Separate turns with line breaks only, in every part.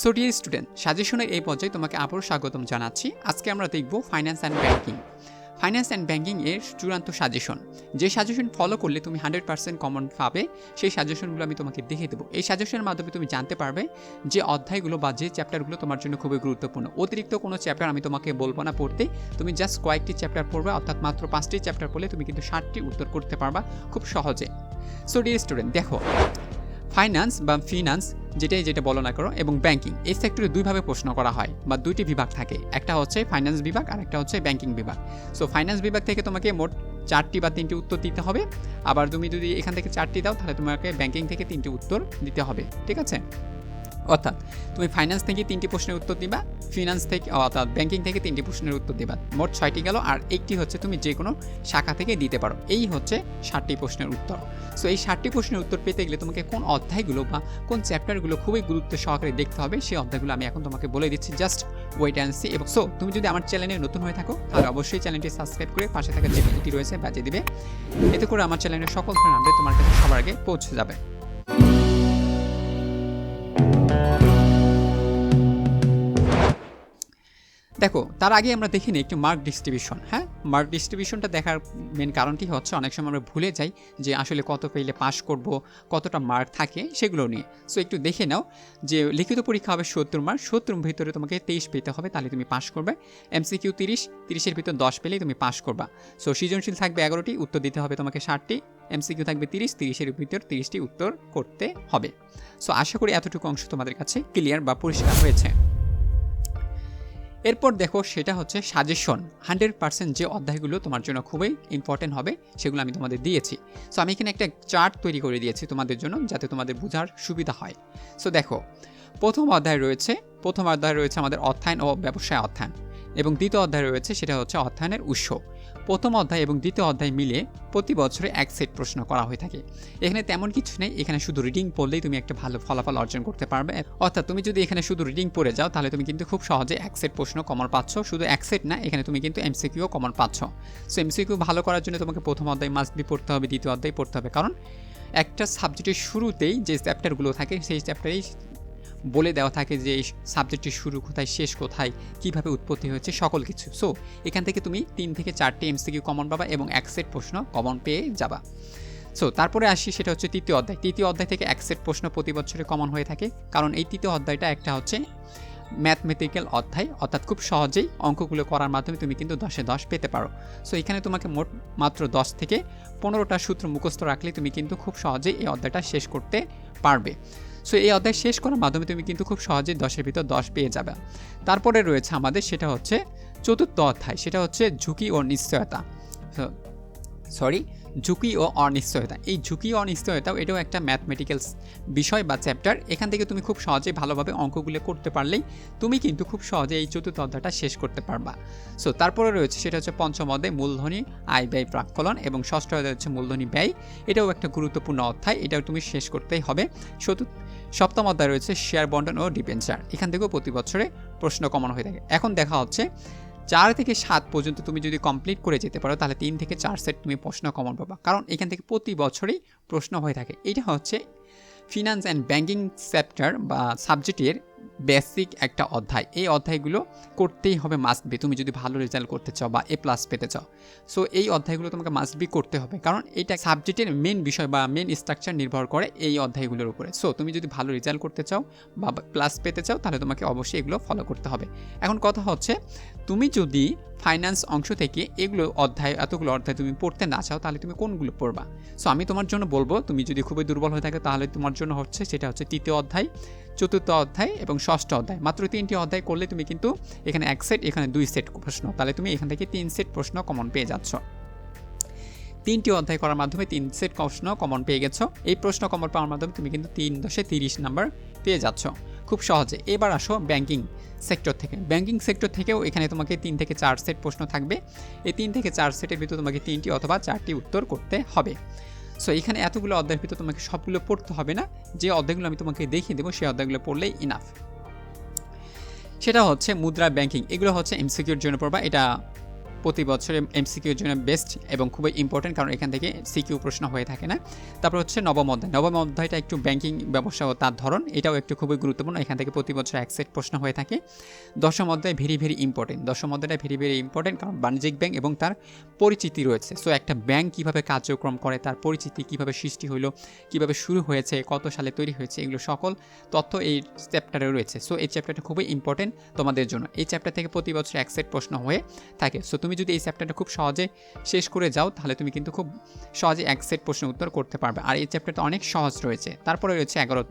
So dear student সাজেশনের এই পর্যায়ে তোমাকে আবারও স্বাগতম জানাচ্ছি। আজকে আমরা দেখব finance and banking finance and banking এর চূড়ান্ত সাজেশন যে সাজেশন ফলো করলে তুমি হান্ড্রেড পার্সেন্ট কমন পাবে, সেই সাজেশনগুলো আমি তোমাকে দেখে দেবো। এই সাজেশনের মাধ্যমে তুমি জানতে পারবে যে অধ্যায়গুলো বা যে চ্যাপ্টারগুলো তোমার জন্য খুবই গুরুত্বপূর্ণ। অতিরিক্ত কোনো চ্যাপ্টার আমি তোমাকে বলব না পড়তে, তুমি জাস্ট কয়েকটি চ্যাপ্টার পড়বে, অর্থাৎ মাত্র পাঁচটি চ্যাপ্টার পড়লে তুমি কিন্তু ষাটটি উত্তর করতে পারবা খুব সহজে। সো ডিয়ার স্টুডেন্ট দেখো ফাইন্যান্স বা ফিনান্স যেটাই যেটা বলো না করো এবং ব্যাংকিং, এই সেক্টরে দুইভাবে প্রশ্ন করা হয়, বা দুইটি বিভাগ থাকে। একটা হচ্ছে ফাইন্যান্স বিভাগ, আর একটা হচ্ছে ব্যাংকিং বিভাগ। সো ফাইন্যান্স বিভাগ থেকে তোমাকে মোট চারটি বা তিনটি উত্তর দিতে হবে। আবার তুমি যদি এখান থেকে চারটি দাও, তাহলে তোমাকে ব্যাংকিং থেকে তিনটি উত্তর দিতে হবে, ঠিক আছে? অর্থাৎ তুমি ফাইন্যান্স থেকে তিনটি প্রশ্নের উত্তর দিবা ফিনান্স থেকে, অর্থাৎ ব্যাংকিং থেকে তিনটি প্রশ্নের উত্তর দিবা। মোট ছয়টি গেল আর একটি হচ্ছে তুমি যে কোনো শাখা থেকে দিতে পারো। এই হচ্ছে ষাটটি প্রশ্নের উত্তর। সো এই ষাটটি প্রশ্নের উত্তর পেতে গেলে তোমাকে কোন অধ্যায়গুলো বা কোন চ্যাপ্টারগুলো খুবই গুরুত্ব সহকারে দেখতে হবে, সেই অধ্যায়গুলো আমি এখন তোমাকে বলে দিচ্ছি। জাস্ট ওয়েট অ্যান্ড সি এবং সো তুমি যদি আমার চ্যানেলে নতুন হয়ে থাকো, তাহলে অবশ্যই চ্যানেলটি সাবস্ক্রাইব করে পাশে থাকা যে বেলটি রয়েছে, বাজিয়ে দিবে। এতে করে আমার চ্যানেলের সকল ধরনের আপডেট তোমার কাছে সবার আগে পৌঁছে যাবে। দেখো, তার আগে আমরা দেখিনি একটু মার্ক ডিস্ট্রিবিউশন হ্যাঁ? মার্ক ডিস্ট্রিবিউশনটা দেখার মেন কারণটি হচ্ছে অনেক সময় আমরা ভুলে যাই যে আসলে কত পেলে পাস করব, কতটা মার্ক থাকে সেগুলো নিয়ে। সো একটু দেখে নাও যে লিখিত পরীক্ষা হবে সত্তর মার্ক সত্তর ভিতরে তোমাকে তেইশ পেতে হবে, তাহলে তুমি পাস করবে। এমসিকিউ তিরিশ, তিরিশের ভিতর দশ পেলেই তুমি পাস করবা। সো সৃজনশীল থাকবে এগারোটি, উত্তর দিতে হবে তোমাকে ষাটটি এমসিকিউ থাকবে তিরিশ, তিরিশের ভিতর তিরিশটি উত্তর করতে হবে। সো আশা করি এতটুকু অংশ তোমাদের কাছে ক্লিয়ার বা পরিষ্কার হয়েছে। এরপর দেখো সেটা হচ্ছে সাজেশন হান্ড্রেড পার্সেন্ট যে অধ্যায়গুলো তোমার জন্য খুবই ইম্পর্টেন্ট হবে, সেগুলো আমি তোমাদের দিয়েছি। সো আমি এখানে একটা চার্ট তৈরি করে দিয়েছি তোমাদের জন্য, যাতে তোমাদের বোঝার সুবিধা হয়। সো দেখো, প্রথম অধ্যায় রয়েছে, প্রথম অধ্যায় রয়েছে আমাদের অর্থায়ন ও ব্যবসায় অর্থায়ন। এবং দ্বিতীয় অধ্যায় রয়েছে, সেটা হচ্ছে অর্থায়নের উৎস। প্রথম অধ্যায় এবং দ্বিতীয় অধ্যায় মিলে প্রতি বছরে এক সেট প্রশ্ন করা হয়ে থাকে। এখানে তেমন কিছু নেই, এখানে শুধু রিডিং পড়লেই তুমি একটা ভালো ফলাফল অর্জন করতে পারবে। অর্থাৎ তুমি যদি এখানে শুধু রিডিং পড়ে যাও, তাহলে তুমি কিন্তু খুব সহজে এক সেট প্রশ্ন কমন পাচ্ছ। শুধু এক সেট না, এখানে তুমি কিন্তু এমসিকিউ কমন পাচ্ছ। সো এমসিকিউ ভালো করার জন্য তোমাকে প্রথম অধ্যায় মাস্ট বি পড়তে হবে, দ্বিতীয় অধ্যায় পড়তে হবে। কারণ একটা সাবজেক্টের শুরুতেই যে চ্যাপ্টারগুলো থাকে, সেই চ্যাপ্টারেই বলে দেওয়া থাকে যে এই সাবজেক্টের শুরু কোথায়, শেষ কোথায়, কীভাবে উৎপত্তি হয়েছে, সকল কিছু। সো এখান থেকে তুমি তিন থেকে চারটি এমসিকিউ কমন পাবা এবং এক সেট প্রশ্ন কমন পেয়ে যাবা। সো তারপরে আসি, সেটা হচ্ছে তৃতীয় অধ্যায়। তৃতীয় অধ্যায় থেকে এক সেট প্রশ্ন প্রতি বছরে কমন হয়ে থাকে। কারণ এই তৃতীয় অধ্যায়টা একটা হচ্ছে ম্যাথমেটিক্যাল অধ্যায়। অর্থাৎ খুব সহজেই অঙ্কগুলো করার মাধ্যমে তুমি কিন্তু দশে দশ পেতে পারো। সো এখানে তোমাকে মোট মাত্র দশ থেকে পনেরোটা সূত্র মুখস্থ রাখলে তুমি কিন্তু খুব সহজেই এই অধ্যায়টা শেষ করতে পারবে। সো এই অধ্যায় শেষ করার মাধ্যমে তুমি কিন্তু খুব সহজেই দশের ভিতর দশ পেয়ে যাবে। তারপরে রয়েছে আমাদের সেটা হচ্ছে চতুর্থ অধ্যায়, সেটা হচ্ছে ঝুঁকি ও নিশ্চয়তা। সরি ঝুঁকি ও অনিশ্চয়তা। এই ঝুঁকি ও অনিশ্চয়তাও এটাও একটা ম্যাথমেটিক্যাল বিষয় বা চ্যাপ্টার এখান থেকে তুমি খুব সহজেই ভালোভাবে অঙ্কগুলো করতে পারলেই তুমি কিন্তু খুব সহজে এই চতুর্থ অধ্যায়টা শেষ করতে পারবা। সো তারপরে রয়েছে সেটা হচ্ছে পঞ্চম অধ্যায়, মূলধনী, আয়, ব্যয়, প্রাক্কলন এবং ষষ্ঠ অধ্যায় হচ্ছে মূলধনী, ব্যয়। এটাও একটা গুরুত্বপূর্ণ অধ্যায়, এটাও তুমি শেষ করতেই হবে। চতুর্থ সপ্তম অধ্যায় রয়েছে শেয়ার বন্টন ও ডিপেন্সার এখান থেকেও প্রতি বছরে প্রশ্ন কমন হয়ে থাকে। এখন দেখা হচ্ছে চার থেকে সাত পর্যন্ত তুমি যদি কমপ্লিট করে যেতে পারো, তাহলে তিন থেকে চার সেট তুমি প্রশ্ন কমন পাবা। কারণ এখান থেকে প্রতি বছরই প্রশ্ন হয়ে থাকে। এটা হচ্ছে ফিনান্স অ্যান্ড ব্যাঙ্কিং চ্যাপ্টার বা সাবজেক্টের বেসিক একটা অধ্যায়। এই অধ্যায়গুলো করতেই হবে মাস্ট বি তুমি যদি ভালো রেজাল্ট করতে চাও বা এ প্লাস পেতে চাও। সো এই অধ্যায়গুলো তোমাকে মাস্ট বি করতে হবে। কারণ এটা সাবজেক্টের মেন বিষয় বা মেন স্ট্রাকচার নির্ভর করে এই অধ্যায়গুলোর উপরে। সো তুমি যদি ভালো রেজাল্ট করতে চাও বা প্লাস পেতে চাও, তাহলে তোমাকে অবশ্যই এগুলো ফলো করতে হবে। এখন কথা হচ্ছে, তুমি যদি ফাইন্যান্স অংশ থেকে এগুলো অধ্যায়, এতগুলো অধ্যায় তুমি পড়তে না চাও, তাহলে তুমি কোনগুলো পড়বা? সো আমি তোমার জন্য বলব, তুমি যদি খুবই দুর্বল হয়ে থাকে, তাহলে তোমার জন্য হচ্ছে, সেটা হচ্ছে তৃতীয় অধ্যায়। চতুর্থ অধ্যায় এবং ষষ্ঠ অধ্যায়। মাত্র তিনটি অধ্যায় করলে তুমি কিন্তু এখানে এক সেট এখানে দুই সেট প্রশ্ন। তাহলে তুমি এখান থেকে তিন সেট প্রশ্ন কমন পেয়ে যাচ্ছ। তিনটি অধ্যায় করার মাধ্যমে তিন সেট প্রশ্ন কমন পেয়ে গেছো। এই প্রশ্ন কমন পাওয়ার মাধ্যমে তুমি কিন্তু তিন দশে তিরিশ নাম্বার পেয়ে যাচ্ছ। খুব সহজে। এবার আসো ব্যাংকিং সেক্টর থেকে। ব্যাংকিং সেক্টর থেকেও এখানে তোমাকে তিন থেকে চার সেট প্রশ্ন থাকবে। এই তিন থেকে চার সেটের ভিতরে তোমাকে তিনটি অথবা চারটি উত্তর করতে হবে। সো এখানে এতগুলো অধ্যায়ের ভিতরে তোমাকে সবগুলো পড়তে হবে না। যে অধ্যায়গুলো আমি তোমাকে দেখিয়ে দেবো, সেই অধ্যায়গুলো পড়লেই ইনাফ সেটা হচ্ছে মুদ্রা ব্যাংকিং এগুলো হচ্ছে এমসিকিউর জন্য পড়বা। এটা প্রতি বছরে এমসিকিউর জন্য বেস্ট এবং খুবই ইম্পর্টেন্ট কারণ এখান থেকে সিকিউ প্রশ্ন হয়ে থাকে না। তারপর হচ্ছে নবম অধ্যায়। নবম অধ্যায়টা একটু ব্যাংকিং ব্যবসা ও তার ধরন, এটাও একটু খুবই গুরুত্বপূর্ণ। এখান থেকে প্রতি বছর এক প্রশ্ন হয়ে থাকে। দশম অধ্যায় ভেরি ভেরি ইম্পর্টেন্ট দশম অধ্যায়টা ভেরি ভেরি ইম্পর্টেন্ট কারণ বাণিজ্যিক ব্যাংক এবং তার পরিচিতি রয়েছে। সো একটা ব্যাংক কীভাবে কার্যক্রম করে, তার পরিচিতি কীভাবে সৃষ্টি হলো কীভাবে শুরু হয়েছে, কত সালে তৈরি হয়েছে, এগুলো সকল তথ্য এই চ্যাপ্টারে রয়েছে। সো এই চ্যাপ্টারটা খুবই ইম্পর্টেন্ট তোমাদের জন্য। এই চ্যাপ্টার থেকে প্রতি বছর এক প্রশ্ন হয়ে থাকে। সো তুমি যদি এই চ্যাপ্টারটা খুব সহজে শেষ করে যাও, তাহলে তুমি কিন্তু খুব সহজে এক সেট প্রশ্ন উত্তর করতে পারবে। আর এই চ্যাপ্টারটা অনেক সহজ রয়েছে। তারপরে রয়েছে এগারো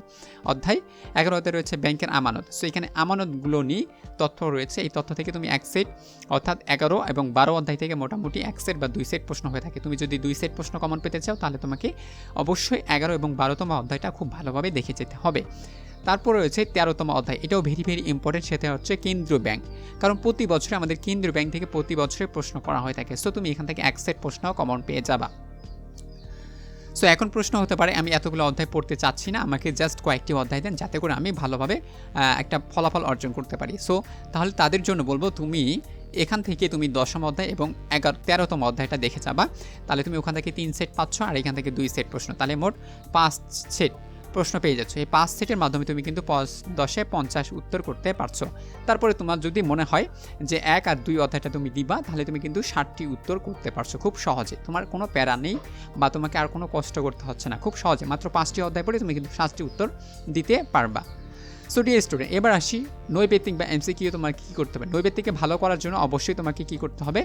অধ্যায়। এগারো অধ্যায় রয়েছে ব্যাংকের আমানত। সো এখানে আমানতগুলো নিয়ে তথ্য রয়েছে। এই তথ্য থেকে তুমি এক সেট অর্থাৎ এগারো এবং বারো অধ্যায় থেকে মোটামুটি এক সেট বা দুই সেট প্রশ্ন হয়ে থাকে। তুমি যদি দুই সেট প্রশ্ন কমন পেতে চাও, তাহলে তোমাকে অবশ্যই এগারো এবং বারোতম অধ্যায়টা খুব ভালোভাবে দেখে যেতে হবে। তারপর রয়েছে তেরোতম অধ্যায়। এটাও ভেরি ভেরি ইম্পর্টেন্ট সেটা হচ্ছে কেন্দ্রীয় ব্যাংক। কারণ প্রতি বছরে আমাদের কেন্দ্রীয় ব্যাংক থেকে প্রতি বছরে প্রশ্ন করা হয়ে থাকে। সো তুমি এখান থেকে এক সেট প্রশ্ন কমন পেয়ে যাবা। সো এখন প্রশ্ন হতে পারে, আমি এতগুলো অধ্যায় পড়তে চাচ্ছি না, আমাকে জাস্ট কয়েকটি অধ্যায় দেন, যাতে করে আমি ভালোভাবে একটা ফলাফল অর্জন করতে পারি। সো তাহলে তাদের জন্য বলব, তুমি এখান থেকে তুমি দশম অধ্যায় এবং এগারো, তেরোতম অধ্যায়টা দেখে যাবা। তাহলে তুমি ওখান থেকে তিন সেট পাচ্ছ, আর এখান থেকে দুই সেট প্রশ্ন। তাহলে মোট পাঁচ সেট প্রশ্ন পেয়ে যাচ্ছ, এই পাঁচ সেটের মাধ্যমে তুমি কিন্তু দশে পঞ্চাশ উত্তর করতে পারছ। তারপরে তোমার যদি মনে হয় যে এক আর দুই অধ্যায়টা তুমি দিবা, তাহলে তুমি কিন্তু ষাটটি উত্তর করতে পারছ খুব সহজে। তোমার কোনো প্যারা নেই বা তোমাকে আর কোনো কষ্ট করতে হচ্ছে না, খুব সহজে। মাত্র পাঁচটি অধ্যায় পড়ে তুমি কিন্তু সাতটি উত্তর দিতে পারবা। সো ডিয়ার স্টুডেন্ট এবার আসি নৈবেদিক বা এমসিকিউ তোমার কী করতে হবে? নৈবেদিককে ভালো করার জন্য অবশ্যই তোমাকে কী করতে হবে?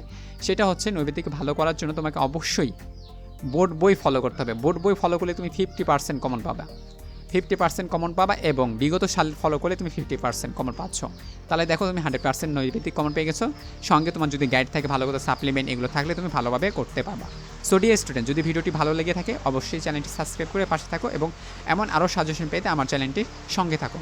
সেটা হচ্ছে নৈবেদিককে ভালো করার জন্য তোমাকে অবশ্যই বোর্ড বই ফলো করতে হবে। বোর্ড বই ফলো করলে তুমি ফিফটি পার্সেন্ট কমন পাবা। ফিফটি পার্সেন্ট কমন পাবা এবং বিগত সাল ফলো করলে তুমি ফিফটি পার্সেন্ট কমন পাচ্ছ। তাহলে দেখো তুমি হান্ড্রেড পার্সেন্ট নৈবেদিক কমন পেয়ে গেছো। সঙ্গে তোমার যদি গাইড থাকে, ভালো করে সাপ্লিমেন্ট এগুলো থাকলে তুমি ভালোভাবে করতে পারবা। সো ডিয়ার স্টুডেন্ট যদি ভিডিওটি ভালো লেগে থাকে, অবশ্যই চ্যানেলটি সাবস্ক্রাইব করে পাশে থাকো এবং এমন আরও সাজেশন পেতে আমার চ্যানেলটির সঙ্গে থাকো।